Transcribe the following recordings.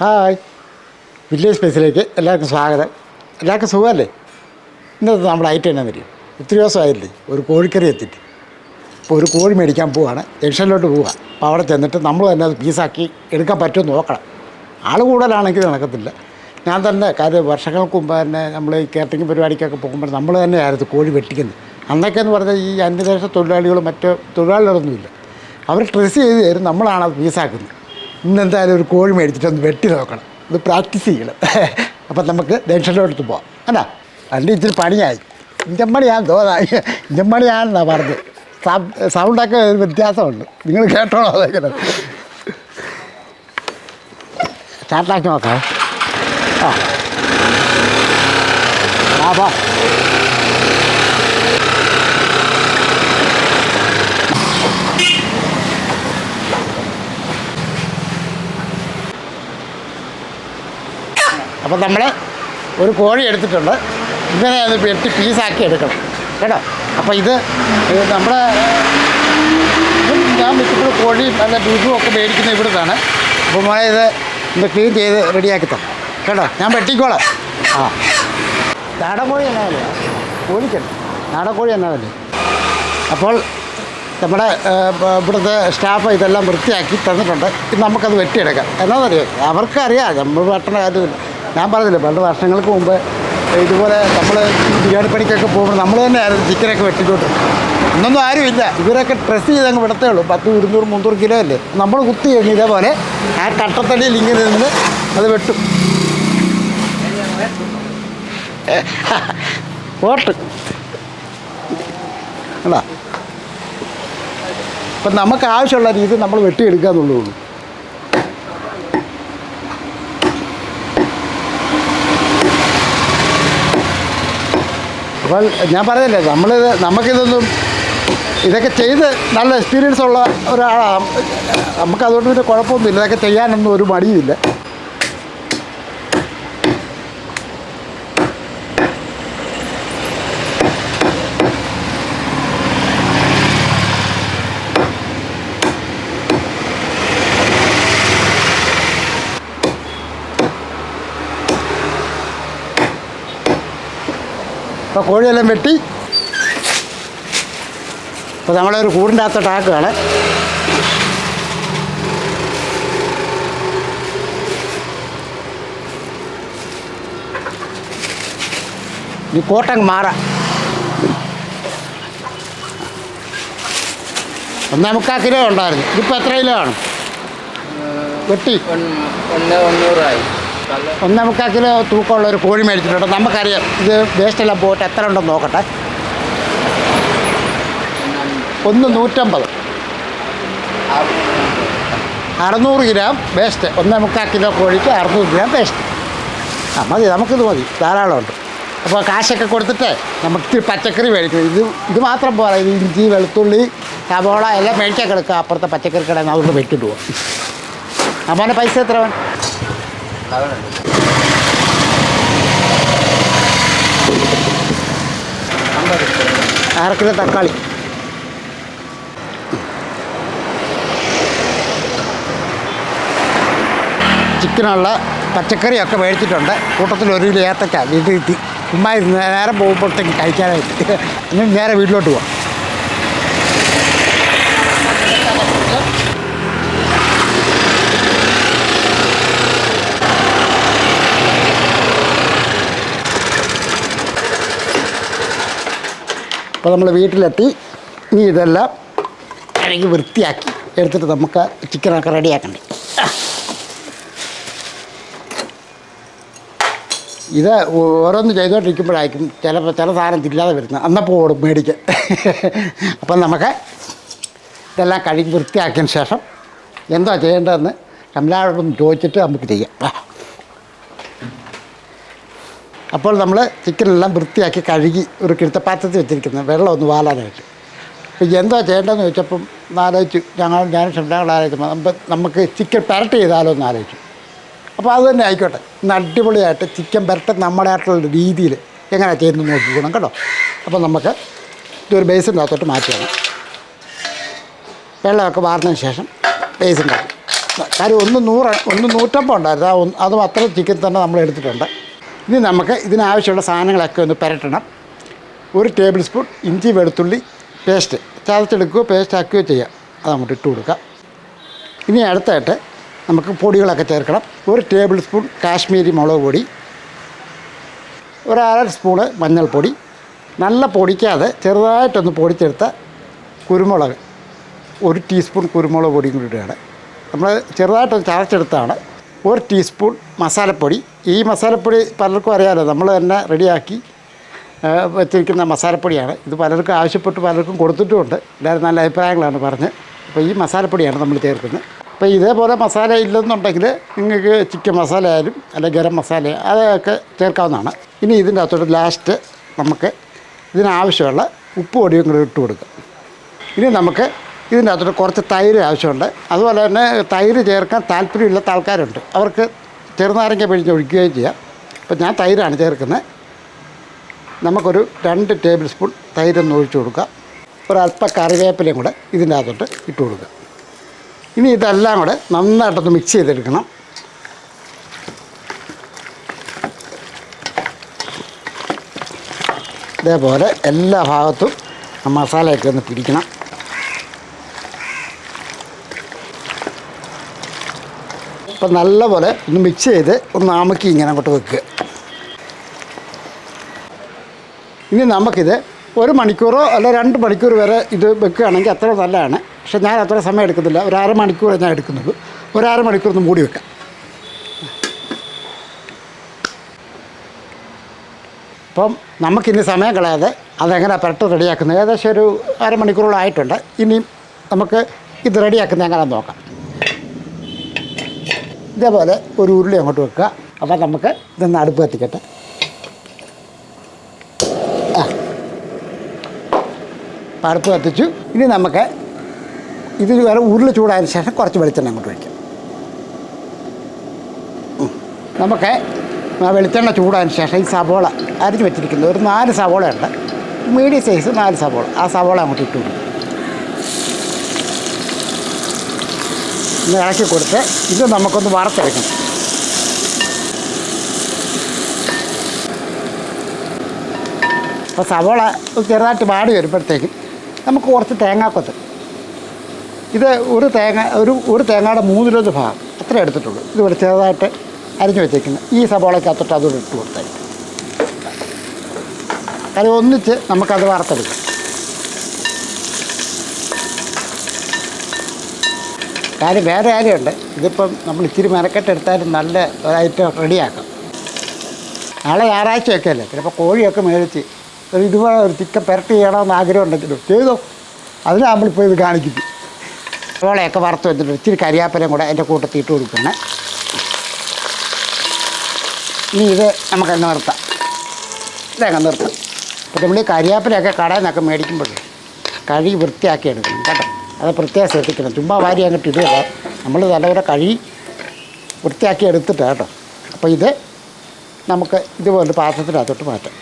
Hi. Village സ്പേസിലേക്ക് എല്ലാവർക്കും സ്വാഗതം. എല്ലാവർക്കും സുഖമല്ലേ? ഇന്നത്തെ നമ്മുടെ ഐറ്റം എന്നാ തരും ഒത്തിരി ദിവസമായില്ലേ? ഒരു കോഴിക്കറി എത്തിയിട്ട്. അപ്പോൾ ഒരു കോഴി മേടിക്കാൻ പോവാണ്. ജംഗ്ഷനിലോട്ട് പോവുക അപ്പോൾ അവിടെ ചെന്നിട്ട് നമ്മൾ തന്നെ അത് പീസാക്കി എടുക്കാൻ പറ്റുമോ നോക്കണം. ആൾ കൂടുതലാണെങ്കിൽ നടക്കത്തില്ല. ഞാൻ തന്നെ കാര്യം വർഷങ്ങൾക്ക് മുമ്പ് തന്നെ നമ്മൾ ഈ കേറ്ററിംഗ് പരിപാടിക്കൊക്കെ പോകുമ്പോൾ നമ്മൾ തന്നെ ആയിരുന്നു കോഴി വെട്ടിക്കുന്നത്. അന്നൊക്കെ എന്ന് പറഞ്ഞാൽ ഈ അന്യദേശ തൊഴിലാളികളും മറ്റ് തൊഴിലാളികളൊന്നുമില്ല. അവർ ഡ്രസ്സ് ചെയ്ത് തരും. നമ്മളാണ് അത് പീസാക്കുന്നത്. ഇന്ന് എന്തായാലും ഒരു കോഴി മേടിച്ചിട്ട് ഒന്ന് വെട്ടി നോക്കണം. ഒന്ന് പ്രാക്ടീസ് ചെയ്യണം. അപ്പം നമുക്ക് ജംഗ്ഷനിലോട്ട് പോവാം. അല്ല അല്ലെങ്കിൽ ഇച്ചിരി പണിയായി. ഇഞ്ചമ്മണിയാന്ന് തോന്നായി ഇഞ്ചമ്മണിയാണെന്നാണ് പറഞ്ഞത്. സൗണ്ടൊക്കെ ഒരു വ്യത്യാസമുണ്ട്. നിങ്ങൾ കേട്ടോളൂ അതെങ്ങനെ. സ്റ്റാർട്ടാക്കി നോക്കാം. ആ. ആ വാ അപ്പം നമ്മൾ ഒരു കോഴി എടുത്തിട്ടുണ്ട്. ഇങ്ങനെ അത് വെട്ടി പീസാക്കി എടുക്കണം. കേട്ടോ? അപ്പോൾ ഇത് നമ്മുടെ ഞാൻ മിക്കപ്പോഴും കോഴി നല്ല ബീഫും ഒക്കെ മേടിക്കുന്ന ഇവിടുന്നാണ്. അപ്പോൾ മോനെ ഇത് ഇത് ക്ലീൻ ചെയ്ത് റെഡിയാക്കി തരാം. കേട്ടോ? ഞാൻ വെട്ടിക്കോളാം. ആ. നാടൻ കോഴി എന്നാ വില കോഴിക്കല്ല? നാടൻ കോഴി എന്നാ വില അപ്പോൾ നമ്മുടെ ഇവിടുത്തെ സ്റ്റാഫ് ഇതെല്ലാം വൃത്തിയാക്കി തന്നിട്ടുണ്ട്. നമുക്കത് വെട്ടിയെടുക്കാം. എന്നാണെന്നറിയാം അവർക്കറിയാം. നമ്മൾ വെട്ടണ കാര്യമില്ല. ഞാൻ പറഞ്ഞില്ല പണ്ട് വർഷങ്ങൾക്ക് മുമ്പ് ഇതുപോലെ നമ്മൾ ബിരിയാണി പണിക്കൊക്കെ പോകുമ്പോൾ നമ്മൾ തന്നെയായിരുന്നു ചിക്കനൊക്കെ വെട്ടിക്കോട്ട് ഇന്നൊന്നും ആരുമില്ല ഇവരൊക്കെ ഡ്രസ്സ് ചെയ്ത് അങ്ങ് വിടത്തേ ഉള്ളൂ. പത്ത് ഇരുന്നൂറ് മുന്നൂറ് കിലോ അല്ലേ? നമ്മൾ കുത്തി കഴിഞ്ഞ് ഇതേപോലെ ആ കട്ടത്തടിയിൽ ഇങ്ങനെ നിന്ന് അത് വെട്ടും. ഓട്ട് അല്ല. അപ്പം നമുക്ക് ആവശ്യമുള്ള രീതി നമ്മൾ വെട്ടിയെടുക്കുക എന്നുള്ളൂ അപ്പോൾ ഞാൻ പറഞ്ഞില്ലേ നമ്മളിത് നമുക്കിതൊന്നും ഇതൊക്കെ ചെയ്ത് നല്ല എക്സ്പീരിയൻസ് ഉള്ള ഒരാളാണ് നമുക്ക് അതുകൊണ്ട് പിന്നെ കുഴപ്പമൊന്നുമില്ല. ഇതൊക്കെ ചെയ്യാനൊന്നും ഒരു മടിയുമില്ല. അപ്പോൾ കോഴിയെല്ലാം വെട്ടി. അപ്പോൾ നമ്മളൊരു കൂടിന്റെ അകത്തോട്ട് ആക്കുകയാണ് ഈ കോട്ടങ്ങ് മാറാം. ഒന്നേ മുക്കാൽ കിലോ ഉണ്ടായിരുന്നു. ഇതിപ്പോൾ എത്ര കിലോ ആണ്? വെട്ടി. ഒന്ന് ഒന്നൂറായി ഒന്നേ മുക്കാൽ കിലോ തൂക്കമുള്ള ഒരു കോഴി മേടിച്ചിട്ടുണ്ട്. നമുക്കറിയാം ഇത് വേസ്റ്റെല്ലാം പോയിട്ട് എത്ര ഉണ്ടെന്ന് നോക്കട്ടെ. ഒന്ന് നൂറ്റമ്പത്. അറുന്നൂറ് ഗ്രാം വേസ്റ്റ് ഒന്നേ മുക്കാൽ കിലോ കോഴിക്ക് അറുന്നൂറ് ഗ്രാം വേസ്റ്റ് ആ മതി നമുക്കിത് മതി. ധാരാളമുണ്ട്. അപ്പോൾ കാശൊക്കെ കൊടുത്തിട്ട് നമുക്ക് ഇത്തിരി പച്ചക്കറി മേടിക്കണം. ഇത് ഇത് മാത്രം പോരാ. ഇത് ഇഞ്ചി വെളുത്തുള്ളി സവോള എല്ലാം മേടിക്കാൻ കിടക്കുക അപ്പുറത്തെ പച്ചക്കറി കടയിൽ നിന്ന് അതുകൊണ്ട് വെട്ടിട്ട് പോവാം. അമ്മേന്റെ പൈസ എത്ര വേണം അര കിലോ തക്കാളി. ചിക്കനുള്ള പച്ചക്കറിയൊക്കെ മേടിച്ചിട്ടുണ്ട്. കൂട്ടത്തിൽ ഒരു ഏത്തക്ക വീട്ടിൽ കിട്ടി. ചുമ്മാ നേരം പോകുമ്പോഴത്തേക്ക് കഴിക്കാനായിട്ട്. ഇനി നേരെ വീട്ടിലോട്ട് പോവാം. അപ്പോൾ നമ്മൾ വീട്ടിലെത്തി. ഇനി ഇതെല്ലാം കഴുകി വൃത്തിയാക്കി. എടുത്തിട്ട് നമുക്ക് ചിക്കനൊക്കെ റെഡിയാക്കണ്ടേ ഇത് ഓരോന്ന് ചെയ്തുകൊണ്ടിരിക്കുമ്പോഴായിരിക്കും ചിലപ്പോൾ ചില സാധനം തില്ലാതെ വരുന്നത്. അന്നപ്പോൾ ഓടും മേടിക്കാൻ അപ്പം നമുക്ക് ഇതെല്ലാം കഴുകി വൃത്തിയാക്കിയതിന് ശേഷം എന്താ ചെയ്യേണ്ടതെന്ന് കമലാടൊന്ന് ചോദിച്ചിട്ട് നമുക്ക് ചെയ്യാം. അപ്പോൾ നമ്മൾ ചിക്കനെല്ലാം വൃത്തിയാക്കി കഴുകി ഒരു കിഴുത്തപ്പാത്രത്തിൽ വെച്ചിരിക്കുന്നത് വെള്ളം ഒന്ന് വാലാനായിട്ട്. അപ്പോൾ എന്താ ചെയ്യേണ്ടതെന്ന് ചോദിച്ചപ്പം ആലോചിച്ചു ഞങ്ങൾ ഞാനും ഷംഡാങ്ങൾ ആലോചിച്ചു. നമുക്ക് നമുക്ക് ചിക്കൻ പെരട്ട് ചെയ്താലോ എന്ന് ആലോചിച്ചു. അപ്പോൾ അത് തന്നെ ആയിക്കോട്ടെ. ഇന്ന് അടിപൊളിയായിട്ട് ചിക്കൻ പെരട്ട് നമ്മുടേതായിട്ടുള്ള രീതിയിൽ എങ്ങനെയാണ് ചെയ്യുന്നത് നോക്കിക്കണം കേട്ടോ. അപ്പോൾ നമുക്ക് ഇതൊരു ബേസിന്റെ അകത്തോട്ട് മാറ്റിയാണ് വെള്ളമൊക്കെ വാർന്നതിന് ശേഷം ബേസിന്റെ കാര്യം ഒന്ന് നൂറ് ഒന്ന് നൂറ്റമ്പത് ഉണ്ടായിരുന്നു അതും അത്ര ചിക്കൻ തന്നെ നമ്മൾ എടുത്തിട്ടുണ്ട്. ഇനി നമുക്ക് ഇതിനാവശ്യമുള്ള സാധനങ്ങളൊക്കെ ഒന്ന് പരട്ടണം. ഒരു ടേബിൾ സ്പൂൺ ഇഞ്ചി വെളുത്തുള്ളി പേസ്റ്റ്. ചതച്ചെടുക്കുകയോ പേസ്റ്റ് ആക്കുകയോ ചെയ്യാം. അത് അങ്ങോട്ട് ഇട്ട് കൊടുക്കാം. ഇനി അടുത്തായിട്ട് നമുക്ക് പൊടികളൊക്കെ ചേർക്കണം. ഒരു ടേബിൾ സ്പൂൺ കാശ്മീരി മുളക് പൊടി ഒരു അര സ്പൂണ് മഞ്ഞൾപ്പൊടി. നല്ല പൊടിക്കാതെ ചെറുതായിട്ടൊന്ന് പൊടിച്ചെടുത്ത കുരുമുളക്. ഒരു ടീസ്പൂൺ കുരുമുളക് പൊടിയും കൂടി ഇടുകയാണ്. നമ്മൾ ചെറുതായിട്ടൊന്ന് ചതച്ചെടുത്താണ് ഒരു ടീസ്പൂൺ മസാലപ്പൊടി. ഈ മസാലപ്പൊടി പലർക്കും അറിയാമല്ലോ നമ്മൾ തന്നെ റെഡിയാക്കി വെച്ചിരിക്കുന്ന മസാലപ്പൊടിയാണ്. ഇത് പലർക്കും ആവശ്യപ്പെട്ട് പലർക്കും കൊടുത്തിട്ടുമുണ്ട്. എല്ലാവരും നല്ല അഭിപ്രായങ്ങളാണ് പറഞ്ഞ്. അപ്പോൾ ഈ മസാലപ്പൊടിയാണ് നമ്മൾ ചേർക്കുന്നത്. അപ്പോൾ ഇതേപോലെ മസാല ഇല്ലെന്നുണ്ടെങ്കിൽ നിങ്ങൾക്ക് ചിക്കൻ മസാല ആയാലും അല്ലെങ്കിൽ ഗരം മസാല അതൊക്കെ ചേർക്കാവുന്നതാണ്. ഇനി ഇതിന്റെ അകത്തോട്ട് ലാസ്റ്റ് നമുക്ക് ഇതിനാവശ്യമുള്ള ഉപ്പ് പൊടിയും കൂടെ ഇട്ട് കൊടുക്കുക ഇനി നമുക്ക് ഇതിന്റെ കുറച്ച് തൈര് ആവശ്യമുണ്ട്. അതുപോലെ തന്നെ തൈര് ചേർക്കാൻ താല്പര്യമില്ലാത്ത ആൾക്കാരുണ്ട്. അവർക്ക് ചെറുനാരങ്ങ പിഴിഞ്ഞ് ഒഴിക്കുകയും ചെയ്യാം. അപ്പോൾ ഞാൻ തൈരാണ് ചേർക്കുന്നത്. നമുക്കൊരു രണ്ട് ടേബിൾ സ്പൂൺ തൈരൊന്ന് ഒഴിച്ചു കൊടുക്കാം ഒരല്പ കറിവേപ്പിലയും കൂടെ ഇതിന്റെ അകത്തോട്ട് ഇട്ട് കൊടുക്കുക. ഇനി ഇതെല്ലാം കൂടെ നന്നായിട്ടൊന്ന് മിക്സ് ചെയ്തെടുക്കണം. ഇതേപോലെ എല്ലാ ഭാഗത്തും ആ മസാലയൊക്കെ ഒന്ന് പിടിക്കണം. അപ്പം നല്ലപോലെ ഒന്ന് മിക്സ് ചെയ്ത് ഒന്ന് ആമക്കി ഇങ്ങനെ അങ്ങോട്ട് വെക്കുക. ഇനി നമുക്കിത് ഒരു മണിക്കൂറോ അല്ല രണ്ട് മണിക്കൂർ വരെ ഇത് വെക്കുകയാണെങ്കിൽ അത്ര നല്ലതാണ്. പക്ഷേ ഞാൻ അത്ര സമയം എടുക്കുന്നില്ല ഒരു അര മണിക്കൂർ ഞാൻ എടുക്കുന്നുള്ളൂ. ഒരു അര മണിക്കൂർ ഒന്ന് മൂടി വെക്കാം. അപ്പം നമുക്കിനി സമയം കളയാതെ അതെങ്ങനെ പെട്ടെന്ന് റെഡിയാക്കുന്നത്? ഏകദേശം ഒരു അരമണിക്കൂറോളം ആയിട്ടുണ്ട്. ഇനിയും നമുക്ക് ഇത് റെഡിയാക്കുന്നത് എങ്ങനെ നോക്കാം. ഇതേപോലെ ഒരു ഉരുളി അങ്ങോട്ട് വെക്കുക. അപ്പം നമുക്ക് ഇതൊന്ന് അടുപ്പ് കത്തിക്കട്ടെ. ആ. അടുപ്പ് കത്തിച്ചു. ഇനി നമുക്ക് ഇത് വേറെ ഉരുളി ചൂടായതിനു ശേഷം കുറച്ച് വെളിച്ചെണ്ണ അങ്ങോട്ട് വയ്ക്കാം നമുക്ക് ആ വെളിച്ചെണ്ണ ചൂടായതിനു ശേഷം ഈ സവോള അരിഞ്ഞ് വെച്ചിരിക്കുന്നത് ഒരു നാല് സവോള ഉണ്ട്. മീഡിയം സൈസ് നാല് സവോള. ആ സവോള അങ്ങോട്ട് ഇട്ടു കൊടുക്കും. ഒന്ന് ഇളക്കി കൊടുത്ത് ഇത് നമുക്കൊന്ന് വറുത്തെടുക്കണം അപ്പോൾ സവോള ചെറുതായിട്ട് വാടി വരുമ്പോഴത്തേക്കും നമുക്ക് കുറച്ച് തേങ്ങാക്കൊത്ത്. ഇത് ഒരു തേങ്ങ ഒരു ഒരു തേങ്ങയുടെ മൂന്നിലൊന്ന് ഭാഗം. അത്രേ എടുത്തിട്ടുള്ളൂ. ഇതുപോലെ ചെറുതായിട്ട് അരിഞ്ഞു വെച്ചേക്കുന്നത് ഈ സവോളയ്ക്കകത്തോട്ട് അതുകൂടെ ഇട്ട് കൊടുത്താൽ അത് ഒന്നിച്ച് നമുക്കത് വറുത്തെടുക്കാം. കാര്യം വേറെ കാര്യമുണ്ട്. ഇതിപ്പം നമ്മൾ ഇച്ചിരി മെനക്കെട്ടെടുത്താലും നല്ല ഒരു ഐറ്റം റെഡിയാക്കാം. നാളെ ഞായറാഴ്ചയൊക്കെ അല്ലേ ചിലപ്പോൾ കോഴിയൊക്കെ മേടിച്ച് ഒരു ഇതുപോലെ ഒരു ചിക്കൻ പെരട്ടി ചെയ്യണമെന്ന് ആഗ്രഹം ഉണ്ടെങ്കിലും ചെയ്തോ. അതിനാണ് നമ്മളിപ്പോൾ ഇത് കാണിക്കുന്നത് സവോളയൊക്കെ വറുത്ത് വെച്ചിട്ട് ഇച്ചിരി കരിയാപ്പലയും കൂടെ എന്റെ കൂട്ടത്തിൽ ഇട്ട് കൊടുക്കണേ ഇനി ഇത് നമുക്കങ്ങ് നിർത്താം. ഇതങ്ങ് നിർത്താം. അപ്പോൾ നമ്മൾ ഈ കരിയാപ്പലയൊക്കെ കടയിൽ നിന്നൊക്കെ മേടിക്കുമ്പോഴേ കഴുകി വൃത്തിയാക്കി എടുക്കണം കേട്ടോ. അത് പ്രത്യേകം ശ്രദ്ധിക്കണം. ചുമ്മാ വാരി അങ്ങോട്ട് ഇടുക. നമ്മൾ നല്ലപോലെ കഴി വൃത്തിയാക്കി എടുത്തിട്ട് കേട്ടോ. അപ്പോൾ ഇത് നമുക്ക് ഇതുപോലെ പാത്രത്തിനകത്തോട്ട് മാറ്റാം.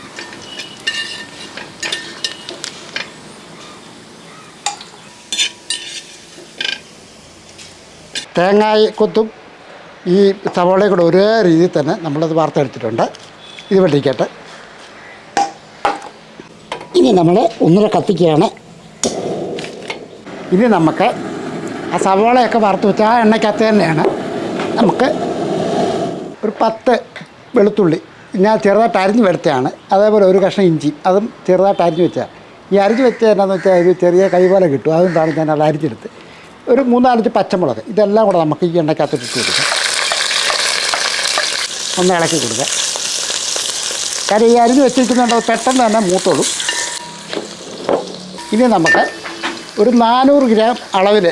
തേങ്ങായി കൊത്തും ഈ സവോളയും കൂടെ ഒരേ രീതിയിൽ തന്നെ നമ്മളത് വാർത്തെടുത്തിട്ടുണ്ട്. ഇത് വെട്ടിക്കട്ടെ. ഇനി നമ്മൾ ഒന്നിനെ കത്തിക്കുകയാണ് ഇനി നമുക്ക് ആ സവോളയൊക്കെ വറുത്ത് വെച്ചാൽ ആ എണ്ണയ്ക്കകത്ത് തന്നെയാണ് നമുക്ക് ഒരു പത്ത് വെളുത്തുള്ളി ഞാൻ ചെറുതായിട്ട് അരിഞ്ഞ് വെടുത്തതാണ് അതേപോലെ ഒരു കഷ്ണം ഇഞ്ചി അതും ചെറുതായിട്ട് അരിഞ്ഞ് വെച്ചാൽ ഈ അരിഞ്ഞ് വെച്ച എന്നാന്ന് വെച്ചാൽ ഒരു ചെറിയ കൈ പോലെ കിട്ടും. അതുകൊണ്ടാണ് ഞാൻ അത് അരിഞ്ഞെടുത്ത് ഒരു മൂന്നാലഞ്ച് പച്ചമുളക് ഇതെല്ലാം കൂടെ നമുക്ക് ഈ എണ്ണയ്ക്കകത്ത് ഇട്ട് കൊടുക്കാം. ഒന്ന് ഇളക്കി കൊടുക്കുക കാര്യം ഈ അരിഞ്ഞ് വെച്ചിരിക്കുന്നുണ്ടോ പെട്ടെന്ന് തന്നെ മൂത്തോളും. ഇനി നമുക്ക് ഒരു നാനൂറ് ഗ്രാം അളവിൽ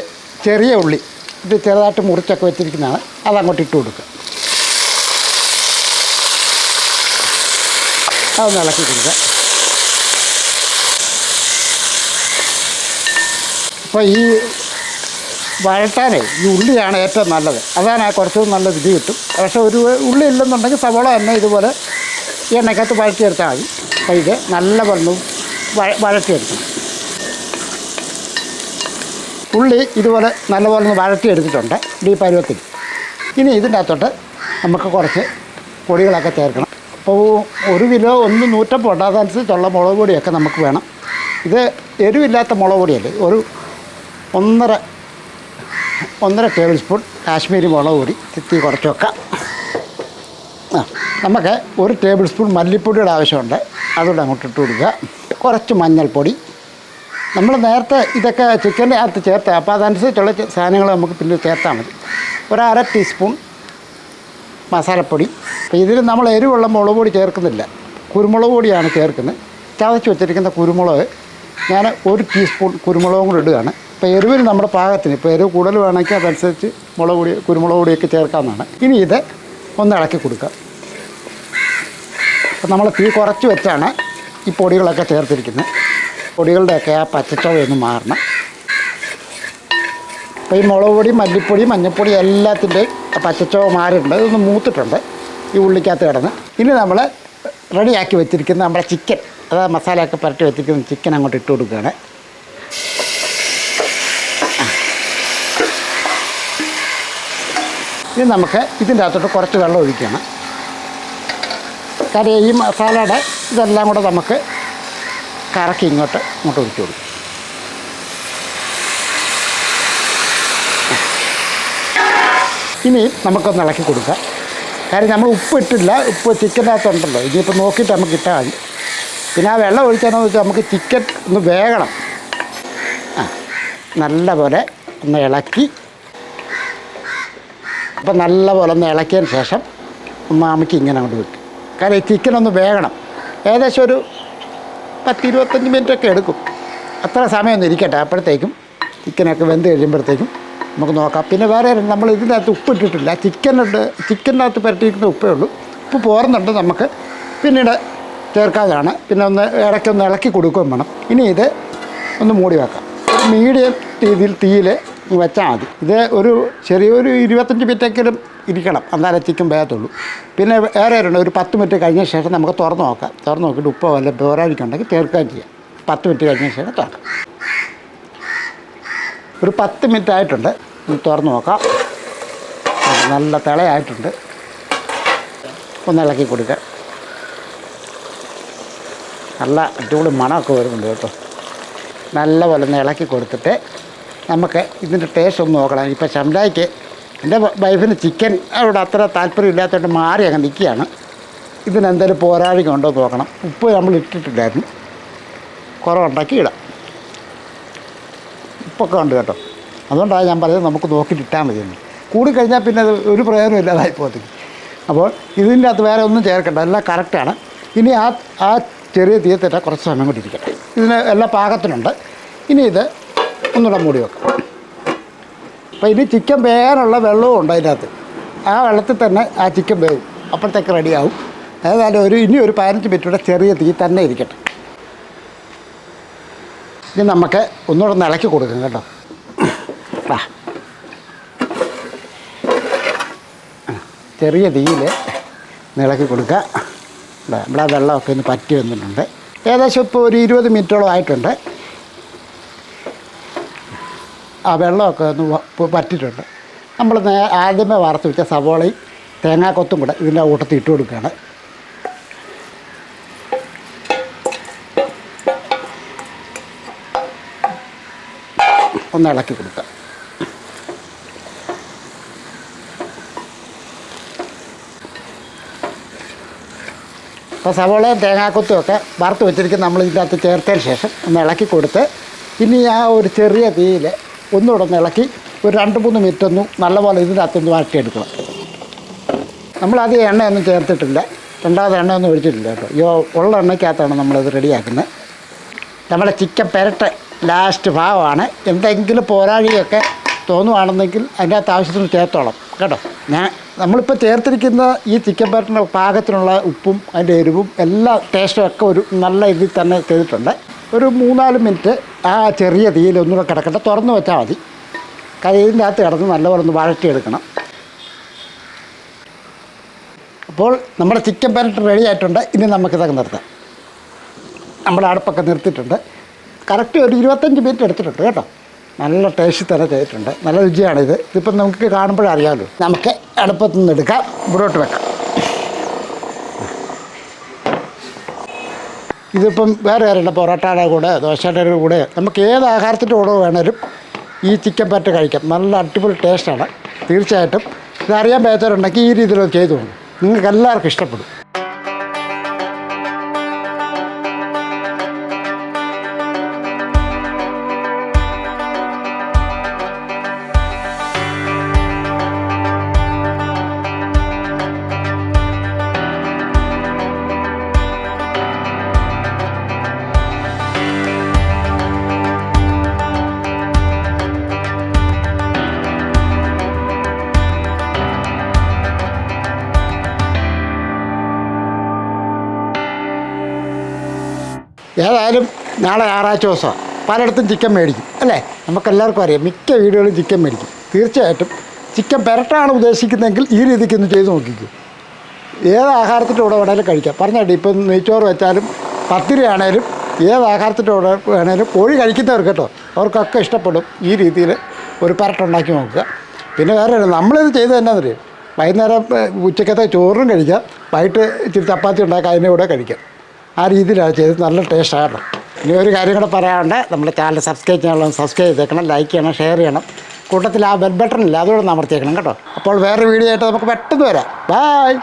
ചെറിയ ഉള്ളി ഇത് ചെറുതായിട്ട് മുറിച്ചൊക്കെ വെച്ചിരിക്കുന്നതാണ്. അതങ്ങോട്ട് ഇട്ട് കൊടുക്കുക. അതൊന്ന് ഇളക്കി കൊടുക്കുക. അപ്പോൾ ഈ വഴട്ടാനേ ഈ ഉള്ളിയാണ് ഏറ്റവും നല്ലത്. അതാണ് കുറച്ചും നല്ല രുചി കിട്ടും. പക്ഷേ ഒരു ഉള്ളി ഇല്ലെന്നുണ്ടെങ്കിൽ സവോള തന്നെ ഇതുപോലെ എണ്ണക്കകത്ത് വഴറ്റിയെടുത്താൽ മതി. അപ്പോൾ ഇത് നല്ല വഴറ്റിയെടുക്കണം. ഉള്ളി ഇതുപോലെ നല്ലപോലെ ഒന്ന് വഴറ്റി എടുത്തിട്ടുണ്ട് ഈ പരുവത്തിൽ. ഇനി ഇതിന്റെ അകത്തോട്ട് നമുക്ക് കുറച്ച് പൊടികളൊക്കെ ചേർക്കണം. അപ്പോൾ ഒരു കിലോ ഒന്ന് നൂറ്റമ്പത് ഉണ്ട് അതനുസരിച്ചുള്ള മുളക് പൊടിയൊക്കെ നമുക്ക് വേണം. ഇത് എരിവില്ലാത്ത മുളക് പൊടിയല്ലേ? ഒരു ഒന്നര ഒന്നര ടേബിൾ സ്പൂൺ കാശ്മീരി മുളക് പൊടി തിത്തി കുറച്ച് വെക്കാം. ആ നമുക്ക് ഒരു ടേബിൾ സ്പൂൺ മല്ലിപ്പൊടിയുടെ ആവശ്യമുണ്ട്. അതുകൂടെ അങ്ങോട്ട് ഇട്ട് കൊടുക്കുക. കുറച്ച് മഞ്ഞൾപ്പൊടി നമ്മൾ നേരത്തെ ഇതൊക്കെ ചിക്കന്റെ അകത്ത് ചേർത്ത അപ്പോൾ അതനുസരിച്ചുള്ള സാധനങ്ങൾ നമുക്ക് പിന്നെ ചേർത്താൽ മതി. ഒരു അര ടീസ്പൂൺ മസാലപ്പൊടി. അപ്പോൾ ഇതിൽ നമ്മൾ എരിവുള്ള മുളക് പൊടി ചേർക്കുന്നില്ല. കുരുമുളക് പൊടിയാണ് ചേർക്കുന്നത്. ചതച്ച് വെച്ചിരിക്കുന്ന കുരുമുളക് ഞാൻ ഒരു ടീസ്പൂൺ കുരുമുളകും കൂടി ഇടുകയാണ്. ഇപ്പോൾ എരിവിന് നമ്മുടെ പാകത്തിന് ഇപ്പോൾ എരിവ് കൂടുതൽ വേണമെങ്കിൽ അതനുസരിച്ച് മുളക് പൊടി കുരുമുളക് പൊടിയൊക്കെ ചേർക്കാവുന്നതാണ്. ഇനി ഇത് ഒന്ന് ഇളക്കി കൊടുക്കുക. അപ്പോൾ നമ്മൾ തീ കുറച്ച് വെച്ചാണ് ഈ പൊടികളൊക്കെ ചേർത്തിരിക്കുന്നത്. പൊടികളുടെയൊക്കെ ആ പച്ചച്ചവയൊന്ന് മാറണം. അപ്പോൾ ഈ മുളക് പൊടി മല്ലിപ്പൊടി മഞ്ഞൾപ്പൊടി എല്ലാത്തിന്റെയും പച്ചച്ചവ മാറിയിട്ടുണ്ട്. ഇതൊന്ന് മൂത്തിട്ടുണ്ട്. ഈ ഉള്ളിക്കകത്ത് കിടന്ന്. ഇനി നമ്മൾ റെഡിയാക്കി വെച്ചിരിക്കുന്ന നമ്മുടെ ചിക്കൻ അതായത് മസാലയൊക്കെ പുരട്ടി വെച്ചിരിക്കുന്ന ചിക്കൻ അങ്ങോട്ട് ഇട്ട് കൊടുക്കുകയാണ്. ഇനി നമുക്ക് ഇതിന്റെ അകത്തോട്ട് കുറച്ച് വെള്ളം ഒഴിക്കണം. കാര്യം ഈ മസാലയുടെ ഇതെല്ലാം കൂടെ നമുക്ക് കറക്കി ഇങ്ങോട്ട് ഇങ്ങോട്ട് ഒഴിച്ചു കൊടുക്കും. ഇനി നമുക്കൊന്ന് ഇളക്കി കൊടുക്കാം. കാര്യം നമ്മൾ ഉപ്പ് ഇട്ടില്ല. ഉപ്പ് ചിക്കന്റെ അകത്തുണ്ടല്ലോ ഇനിയിപ്പോൾ നോക്കിയിട്ട് നമുക്ക് ഇട്ടാൽ മതി. പിന്നെ ആ വെള്ളം ഒഴിച്ചാണെന്ന് വെച്ചാൽ നമുക്ക് ചിക്കൻ ഒന്ന് വേകണം. ആ നല്ലപോലെ ഒന്ന് ഇളക്കി. അപ്പം നല്ലപോലെ ഒന്ന് ഇളക്കിയതിന് ശേഷം നമുക്ക് ഇങ്ങനെ അങ്ങോട്ട് വെക്കും. കാരണം ഈ ചിക്കൻ ഒന്ന് വേകണം. ഏകദേശം ഒരു പത്ത് ഇരുപത്തഞ്ച് മിനിറ്റ് ഒക്കെ എടുക്കും. അത്ര സമയമൊന്നും ഇരിക്കട്ടെ അപ്പോഴത്തേക്കും ചിക്കനൊക്കെ വെന്ത് കഴിയുമ്പോഴത്തേക്കും നമുക്ക് നോക്കാം. പിന്നെ വേറെ നമ്മൾ ഇതിനകത്ത് അകത്ത് ഉപ്പ് ഇട്ടിട്ടില്ല ചിക്കനുണ്ട് ചിക്കനകത്ത് പരട്ടിയിരിക്കുന്ന ഉപ്പേ ഉള്ളൂ. ഉപ്പ് പോരുന്നുണ്ട് നമുക്ക്. പിന്നീട് ചേർക്കാതാണ്. പിന്നെ ഒന്ന് ഇടയ്ക്കൊന്ന് ഇളക്കി കൊടുക്കുകയും വേണം. ഇനി ഇത് ഒന്ന് മൂടി വെക്കാം. ഒരു മീഡിയം രീതിയിൽ തീയിൽ വെച്ചാൽ മതി. ഇത് ഒരു ചെറിയൊരു ഇരുപത്തഞ്ച് മിനിറ്റെങ്കിലും ഇരിക്കണം. എന്നാലേ ചിക്കൻ വേഗത്തുള്ളൂ പിന്നെ വേറെ ഉണ്ട് ഒരു പത്ത് മിനിറ്റ് കഴിഞ്ഞ ശേഷം നമുക്ക് തുറന്ന് നോക്കാം. തുറന്ന് നോക്കിയിട്ട് ഉപ്പോ വല്ല ബോറാഴിക്കുണ്ടെങ്കിൽ ചേർക്കുകയും ചെയ്യാം. പത്ത് മിനിറ്റ് കഴിഞ്ഞ ശേഷം തുറക്കാം. ഒരു പത്ത് മിനിറ്റ് ആയിട്ടുണ്ട്. തുറന്ന് നോക്കാം. നല്ല തിളയായിട്ടുണ്ട്. ഒന്ന് ഇളക്കി കൊടുക്കുക നല്ല അടിപൊളി മണമൊക്കെ വരുന്നുണ്ട് കേട്ടോ. നല്ലപോലെ ഒന്ന് ഇളക്കി കൊടുത്തിട്ട് നമുക്ക് ഇതിന്റെ ടേസ്റ്റ് ഒന്ന് നോക്കണം. ഇപ്പോൾ ശംലായിക്ക് എന്റെ വൈഫിന് ചിക്കൻ അവിടെ അത്ര താല്പര്യം ഇല്ലാത്തതുകൊണ്ട് മാറി അങ്ങ് നിൽക്കുകയാണ്. ഇതിനെന്തെങ്കിലും പോരാഴിക ഉണ്ടോ നോക്കണം. ഉപ്പ് നമ്മൾ ഇട്ടിട്ടില്ലായിരുന്നു. കുറവുണ്ടാക്കി ഇടാം. ഉപ്പൊക്കെ ഉണ്ട് കേട്ടോ. അതുകൊണ്ടാണ് ഞാൻ പറയുന്നത് നമുക്ക് നോക്കിയിട്ട് ഇട്ടാൽ മതിയെന്ന് കൂടിക്കഴിഞ്ഞാൽ പിന്നെ അത് ഒരു പ്രയോജനം ഇല്ലാതായി പോകത്തില്ല. അപ്പോൾ ഇതിന്റെ അകത്ത് വേറെ ഒന്നും ചേർക്കണ്ട. എല്ലാം കറക്റ്റാണ് ഇനി ആ ആ ചെറിയ തീയത്തേറ്റ കുറച്ച് സമയം കൂടി ഇരിക്കട്ടെ ഇതിന് എല്ലാ പാകത്തിനുണ്ട്. ഇനി ഇത് ഒന്നുകൂടെ മൂടി വെക്കാം. അപ്പോൾ ഇനി ചിക്കൻ വേകാനുള്ള വെള്ളവും ഉണ്ട് അതിനകത്ത്. ആ വെള്ളത്തിൽ തന്നെ ആ ചിക്കൻ വേവും. അപ്പോഴത്തേക്ക് റെഡിയാവും. ഏതായാലും ഒരു ഇനി ഒരു പതിനഞ്ച് മിനിറ്റൂടെ ചെറിയ തീ തന്നെ ഇരിക്കട്ടെ. ഇനി നമുക്ക് ഒന്നുകൂടെ ഒന്ന് ഇളക്കി കൊടുക്കാം കേട്ടോ. ആ ചെറിയ തീയിൽ ഇളക്കി കൊടുക്കുക. ഇവിടെ വെള്ളമൊക്കെ ഒന്ന് പറ്റി വന്നിട്ടുണ്ട്. ഏകദേശം ഇപ്പോൾ ഒരു ഇരുപത് മിനിറ്റോളം ആയിട്ടുണ്ട്. ആ വെള്ളമൊക്കെ ഒന്ന് വ- പറ്റിയിട്ടുണ്ട് നമ്മൾ നേ ആദ്യമേ വറുത്ത് വെച്ച സവോളയും തേങ്ങാക്കൊത്തും കൂടെ ഇതിന്റെ കൂട്ടത്തിൽ ഇട്ട് കൊടുക്കുകയാണ്. ഒന്ന് ഇളക്കി കൊടുക്കുക. അപ്പോൾ സവോളയും തേങ്ങാക്കൊത്തും ഒക്കെ വറുത്ത് വെച്ചിരിക്കുന്ന നമ്മൾ ഇതിന്റെ അകത്ത് ചേർത്തതിന് ശേഷം ഒന്ന് ഇളക്കി കൊടുത്ത് ഇനി ആ ഒരു ചെറിയ തീയിൽ ഒന്നുകൂടെ ഒന്ന് ഇളക്കി ഒരു രണ്ട് മൂന്ന് മിനിറ്റ് ഒന്ന് നല്ലപോലെ ഇതിന്റെ ഒന്ന് വാട്ടിയെടുക്കണം നമ്മളധികം എണ്ണയൊന്നും ചേർത്തിട്ടില്ല. രണ്ടാമത് എണ്ണയൊന്നും ഒഴിച്ചിട്ടില്ല കേട്ടോ. ഈ ഉള്ള എണ്ണയ്ക്കകത്താണ് നമ്മളിത് റെഡിയാക്കുന്നത്. നമ്മുടെ ചിക്കൻ പെരട്ട ലാസ്റ്റ് ഭാഗമാണ്. എന്തെങ്കിലും പോരാഴിയൊക്കെ തോന്നുവാണെന്നെങ്കിൽ അതിന്റെ അകത്ത് ആവശ്യത്തിന് ചേർത്തോളം. കേട്ടോ. ഞാൻ നമ്മളിപ്പോൾ ചേർത്തിരിക്കുന്ന ഈ ചിക്കൻ പെരട്ടിന്റെ പാകത്തിനുള്ള ഉപ്പും അതിന്റെ എരിവും എല്ലാ ടേസ്റ്റും ഒക്കെ ഒരു നല്ല ഇതിൽ തന്നെ ചെയ്തിട്ടുണ്ട്. ഒരു മൂന്നാൽ മിനിറ്റ് ആ ചെറിയ തീയിൽ ഒന്നുകൂടെ കിടക്കട്ടെ. തുറന്ന് വെച്ചാൽ മതി. കാര്യം ഇതിന്റെ അകത്ത് കിടന്ന് നല്ലപോലെ ഒന്ന് വഴറ്റിയെടുക്കണം. അപ്പോൾ നമ്മുടെ ചിക്കൻ പാരറ്റ് റെഡി ആയിട്ടുണ്ട്. ഇനി നമുക്കിതൊക്കെ നിർത്താം. നമ്മുടെ അടുപ്പൊക്കെ നിർത്തിയിട്ടുണ്ട്. കറക്റ്റ് ഒരു ഇരുപത്തഞ്ച് മിനിറ്റ് എടുത്തിട്ടുണ്ട് കേട്ടോ. നല്ല ടേസ്റ്റ് തന്നെ ചെയ്തിട്ടുണ്ട്. നല്ല രുചിയാണിത്. ഇത് ഇതിപ്പം നമുക്ക് കാണുമ്പോഴേ അറിയാമല്ലോ നമുക്ക് അടുപ്പത്തു നിന്ന് എടുക്കാം. ഇവിടോട്ട് വെക്കാം. ഇതിപ്പം വേറെ കാര്യമില്ല പൊറോട്ടയുടെ കൂടെ ദോശയുടെ കൂടെ. നമുക്ക് ഏത് ആഹാരത്തിന്റെ കൂടെ വേണേലും ഈ ചിക്കൻ പറ്റ കഴിക്കാം. നല്ല അടിപൊളി ടേസ്റ്റാണ് തീർച്ചയായിട്ടും. ഇതറിയാൻ പറ്റാത്തവരുണ്ടെങ്കിൽ ഈ രീതിയിലൊക്കെ ചെയ്തു പോകും നിങ്ങൾക്ക് എല്ലാവർക്കും ഇഷ്ടപ്പെടും. നാളെ ഞായറാഴ്ച ദിവസമാണ്. പലയിടത്തും ചിക്കൻ മേടിക്കും അല്ലേ? നമുക്കെല്ലാവർക്കും അറിയാം മിക്ക വീടുകളും ചിക്കൻ മേടിക്കും. തീർച്ചയായിട്ടും ചിക്കൻ പെരട്ടാണ് ഉദ്ദേശിക്കുന്നതെങ്കിൽ ഈ രീതിക്ക് ഒന്ന് ചെയ്ത് നോക്കിക്കൂ. ഏത് ആഹാരത്തിന്റെ കൂടെ വേണേലും കഴിക്കാം. പറഞ്ഞാട്ടെ ഇപ്പം നെയ്ച്ചോറ് വെച്ചാലും പത്തിരിയാണേലും ഏത് ആഹാരത്തിന്റെ കൂടെ വേണേലും കോഴി കഴിക്കുന്നവർക്ക് കേട്ടോ അവർക്കൊക്കെ ഇഷ്ടപ്പെടും ഈ രീതിയിൽ ഒരു പരട്ടുണ്ടാക്കി നോക്കുക. പിന്നെ വേറെ നമ്മളിത് ചെയ്ത് തന്നെ അറിയാം വൈകുന്നേരം ഉച്ചക്കത്തെ ചോറും കഴിക്കാം വൈകിട്ട് ഇച്ചിരി ചപ്പാത്തി ഉണ്ടാക്കാം അതിന്റെ കൂടെ കഴിക്കാം. ആ രീതിയിലാണ് ചെയ്ത് നല്ല ടേസ്റ്റാണ് ഇനി ഒരു കാര്യം കൂടെ പറയാനുണ്ട്. നമ്മുടെ ചാനൽ സബ്സ്ക്രൈബ് ചെയ്യാനുള്ള സബ്സ്ക്രൈബ് ചെയ്തേക്കണം ലൈക്ക് ചെയ്യണം ഷെയർ ചെയ്യണം. കൂട്ടത്തിൽ ആ ബെൽ ബട്ടൺ ഇല്ല അതുകൂടെ അമർത്തിയേക്കണം കേട്ടോ. അപ്പോൾ വേറെ വീഡിയോ ആയിട്ട് നമുക്ക് പെട്ടെന്ന് വരാം. ബായ്